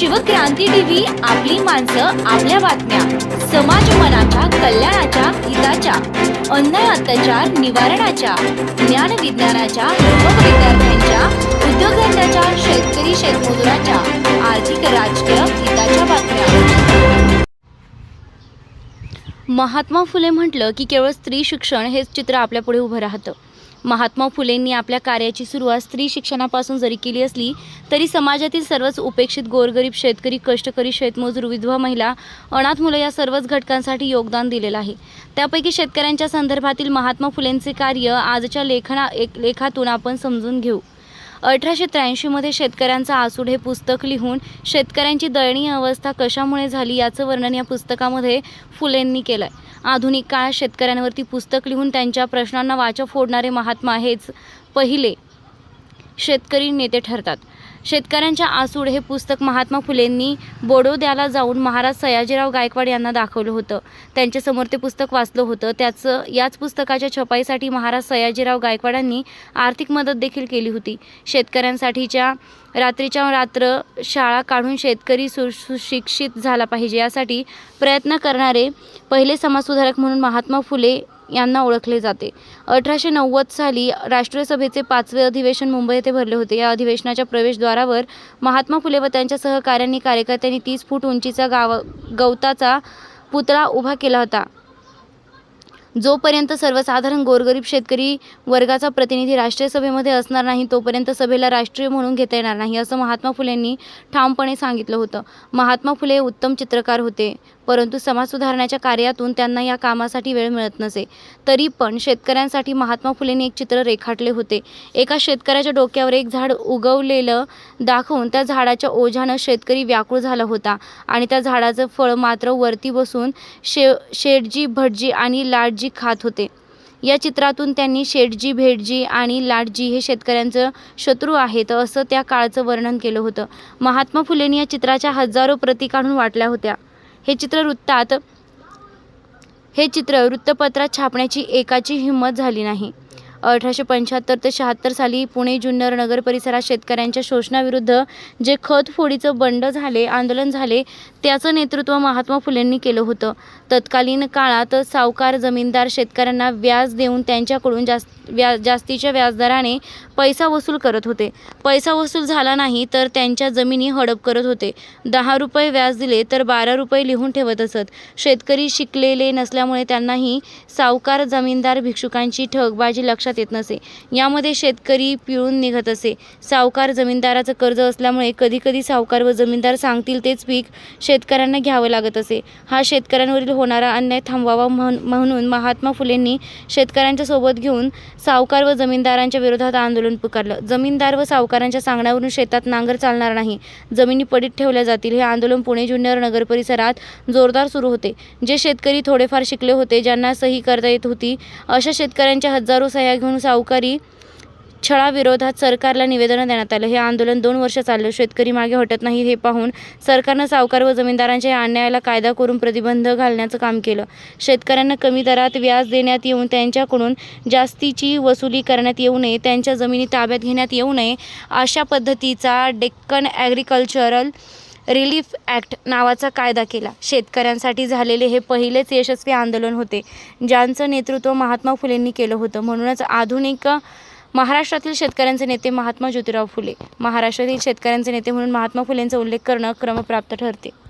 Shivkranti TV आपली माणसं आपल्या बातम्या. समाज मनाच्या कल्याणाच्या हिताच्या. अन्याय अत्याचार निवारणाच्या. ज्ञान विज्ञानाच्या युवक विद्यार्थ्यांच्या उद्योगधंद्याच्या शेतकरी शेतमजुराच्या. आर्थिक राजकीय हिताच्या बातम्या. महात्मा फुले म्हटलं की केवळ स्त्री शिक्षण हेच चित्र आपल्यापुढे उभं राहतं. महात्मा फुलेंनी आपल्या कार्याची सुरुवात स्त्री शिक्षणापासून जरी केली असली तरी समाजातील सर्वच उपेक्षित गोरगरीब शेतकरी कष्टकरी शेतमजूर विधवा महिला अनाथ मुलं या सर्वच घटकांसाठी योगदान दिलेलं आहे. त्यापैकी शेतकऱ्यांच्या संदर्भातील महात्मा फुलेंचे कार्य आजच्या लेखना एक लेखातून आपण समजून घेऊ. अठराशे त्र्याऐंशीमध्ये शेतकऱ्यांचा आसूड हे पुस्तक लिहून शेतकऱ्यांची दयनीय अवस्था कशामुळे झाली याचं वर्णन या पुस्तकामध्ये फुलेंनी केलं आहे आधुनिक काळात शेतकऱ्यांवरती पुस्तक लिहून त्यांच्या प्रश्नांना वाचा फोडणारे महात्मा हेच पहिले शेतकरी नेते ठरतात. शेतकऱ्यांच्या आसूड हे पुस्तक महात्मा फुलेंनी बोडोद्याला जाऊन महाराज सयाजीराव गायकवाड यांना दाखवलं होतं. त्यांच्यासमोर ते पुस्तक वाचलं होतं. त्याचं याच पुस्तकाच्या छपाईसाठी महाराज सयाजीराव गायकवाडांनी आर्थिक मदत देखील केली होती. शेतकऱ्यांसाठीच्या रात्रीच्या रात्र शाळा काढून शेतकरी सु सुशिक्षित झाला पाहिजे यासाठी प्रयत्न करणारे पहिले समाजसुधारक म्हणून महात्मा फुले यांना ओळखले जाते. अठराशे नव्वद साली राष्ट्रीय सभेचे पाचवे अधिवेशन मुंबई येथे भरले होते. या अधिवेशनाच्या प्रवेशद्वारावर महात्मा फुले व त्यांच्या सहकाऱ्यांनी कार्यकर्त्यांनी तीस फूट उंचीचा गाव गवताचा पुतळा उभा केला होता. जोपर्यंत सर्वसाधारण गोरगरीब शेतकरी वर्गाचा प्रतिनिधी राष्ट्रीय सभेमध्ये असणार नाही तोपर्यंत सभेला राष्ट्रीय म्हणून घेता येणार नाही असं महात्मा फुलेंनी ठामपणे सांगितलं होतं. महात्मा फुले उत्तम चित्रकार होते. परंतु समाज सुधारण्याच्या कार्यातून त्यांना या कामासाठी वेळ मिळत नसे. तरी पण शेतकऱ्यांसाठी महात्मा फुलेंनी एक चित्र रेखाटले होते. एका शेतकऱ्याच्या डोक्यावर एक झाड उगवलेलं दाखवून त्या झाडाच्या ओझ्यानं शेतकरी व्याकुळ झाला होता. आणि त्या झाडाचं फळ मात्र वरती बसून शे शेटजी भटजी आणि लाटजी खात होते. या चित्रातून त्यांनी शेटजी भेटजी आणि लाटजी हे शेतकऱ्यांचं शत्रू आहेत असं त्या काळचं वर्णन केलं होतं. महात्मा फुलेंनी या चित्राच्या हजारो प्रती काढून वाटल्या होत्या. हे चित्र वृत्तात हे चित्र वृत्तपत्रात छापण्याची एकाची हिंमत झाली नाही. अठराशे पंच्याहत्तर ते शहात्तर साली पुणे जुन्नर नगर परिसरात शेतकऱ्यांच्या शोषणाविरुद्ध जे खत फोडीचं बंड झाले आंदोलन झाले त्याचं नेतृत्व महात्मा फुलेंनी केलं होतं. तत्कालीन काळात सावकार जमीनदार शेतकऱ्यांना व्याज देऊन त्यांच्याकडून जास्त व्या जास्तीच्या व्याजदराने पैसा वसूल करत होते. पैसा वसूल झाला नाही तर त्यांच्या जमिनी हडप करत होते. दहा रुपये व्याज दिले तर बारा रुपये लिहून ठेवत असत. शेतकरी शिकलेले नसल्यामुळे त्यांनाही सावकार जमीनदार भिक्षुकांची ठगबाजी लक्षात येत नसे. यामध्ये शेतकरी पिळून निघत असे. सावकार जमीनदाराचं कर्ज असल्यामुळे कधीकधी सावकार व जमीनदार सांगतील तेच पीक शेतकऱ्यांना घ्यावं लागत असे. हा शेतकऱ्यांवरील होणारा अन्याय थांबवावा म्हणून महात्मा फुलेंनी शेतकऱ्यांच्या सोबत घेऊन सावकार व जमीनदारांच्या विरोधात आंदोलन पुकारलं. जमीनदार व सावकारांच्या सांगण्यावरून शेतात नांगर चालणार नाही. जमिनी पडीत ठेवल्या जातील. हे आंदोलन पुणे जुन्नर नगर परिसरात जोरदार सुरू होते. जे शेतकरी थोडेफार शिकले होते ज्यांना सही करता येत होती अशा शेतकऱ्यांच्या हजारो सह्या घेऊन सावकारी छळाविरोधात सरकारला निवेदन देण्यात आलं. हे आंदोलन दोन वर्ष चाललं. शेतकरी मागे हटत नाही हे पाहून सरकारनं सावकार व जमीनदारांच्या या अन्यायाला कायदा करून प्रतिबंध घालण्याचं काम केलं. शेतकऱ्यांना कमी दरात व्याज देण्यात येऊन त्यांच्याकडून जास्तीची वसुली करण्यात येऊ नये त्यांच्या जमिनी ताब्यात घेण्यात येऊ नये अशा पद्धतीचा डेक्कन ॲग्रिकल्चरल रिलीफ ॲक्ट नावाचा कायदा केला. शेतकऱ्यांसाठी झालेले हे पहिलेच यशस्वी आंदोलन होते. ज्यांचं नेतृत्व महात्मा फुलेंनी केलं होतं. म्हणूनच आधुनिक महाराष्ट्रातील शेतकऱ्यांचे नेते महात्मा ज्योतिराव फुले महाराष्ट्रातील शेतकऱ्यांचे नेते म्हणून महात्मा फुलेंचा उल्लेख करणं क्रमप्राप्त ठरते.